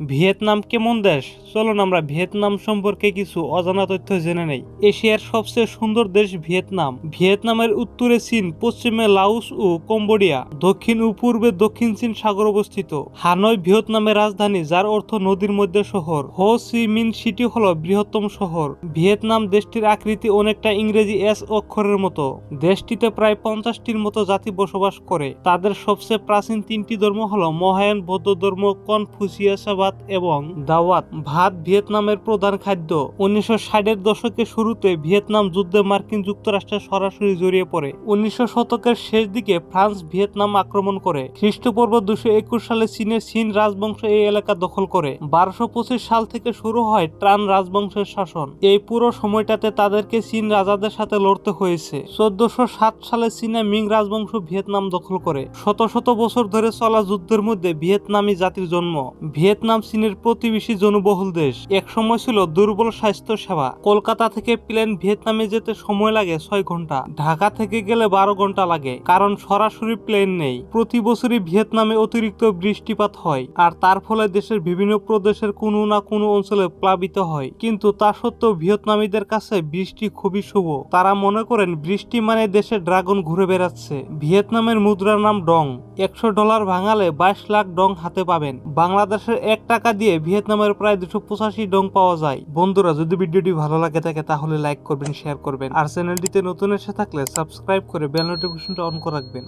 Vietnam কেমন দেশ। চলুন আমরা ভিয়েতনাম সম্পর্কে কিছু অজানা তথ্য জেনে নেই। এশিয়ার সবচেয়ে সুন্দর দেশ ভিয়েতনাম। ভিয়েতনামের উত্তরে চীন, পশ্চিমে লাউস ও কম্বোডিয়া, দক্ষিণ ও পূর্বে দক্ষিণ চীন সাগর অবস্থিত। হানয় ভিয়েতনামের রাজধানী, যার অর্থ নদীর মধ্যে শহর। হো সি মিন সিটি হল বৃহত্তম শহর। ভিয়েতনাম দেশটির আকৃতি অনেকটা ইংরেজি এস অক্ষরের মতো। দেশটিতে প্রায় পঞ্চাশটির মতো জাতি বসবাস করে। তাদের সবচেয়ে প্রাচীন তিনটি ধর্ম হল মহায়ান, বৌদ্ধ ধর্ম কনফুসিয়াসাবাদ এবং দাওয়াত ভাত ভিয়েতনামের প্রধান খাদ্য। উনিশশো ষাটের দশকের শুরুতে ভিয়েতনাম যুদ্ধে মার্কিন যুক্তরাষ্ট্রে সরাসরি জড়িয়ে পড়ে। উনিশশো শতকের শেষ দিকে ফ্রান্স ভিয়েতনাম আক্রমণ করে। খ্রিস্টপূর্ব দুশো একুশ সালে চীনের চীন রাজবংশ এই এলাকা দখল করে। বারোশো পঁচিশ সাল থেকে শুরু হয় ট্রান রাজবংশের শাসন। এই পুরো সময়টাতে তাদেরকে চীন রাজাদের সাথে লড়তে হয়েছে। চোদ্দশো সাত সালে চীনা মিং রাজবংশ ভিয়েতনাম দখল করে। শত শত বছর ধরে চলা যুদ্ধের মধ্যে ভিয়েতনামি জাতির জন্ম। ভিয়েতনাম চীনের প্রতিবেশী জনবহুল দেশ। একসময় ছিল দুর্বল স্বাস্থ্য সেবা। কলকাতা থেকে প্লেন ভিয়েতনামে যেতে সময় লাগে ছয় ঘণ্টা। ঢাকা থেকে গেলে বারো ঘণ্টা লাগে, কারণ সরাসরি প্লেন নেই। প্রতি বছরই ভিয়েতনামে অতিরিক্ত বৃষ্টিপাত হয়, আর তার ফলে দেশের বিভিন্ন প্রদেশের কোনো না কোনো অঞ্চলে প্লাবিত হয়। কিন্তু তা সত্ত্বেও ভিয়েতনামীদের কাছে বৃষ্টি খুবই শুভ। তারা মনে করেন, বৃষ্টি মানে দেশে ড্রাগন ঘুরে বেড়াচ্ছে। ভিয়েতনামের মুদ্রার নাম ডং। একশো ডলার ভাঙালে বাইশ লাখ ডং হাতে পাবেন। বাংলাদেশের এক টাকা দিয়ে ভিয়েতনামের প্রায় দুশো পঁচাশি ডং পাওয়া যায়। বন্ধুরা, যদি ভিডিওটি ভালো লাগে থাকে, তাহলে লাইক করবেন শেয়ার করবেন। আর চ্যানেলটিতে নতুন এসে থাকলে সাবস্ক্রাইব করে বেল নোটিফিকেশনটা অন করে রাখবেন।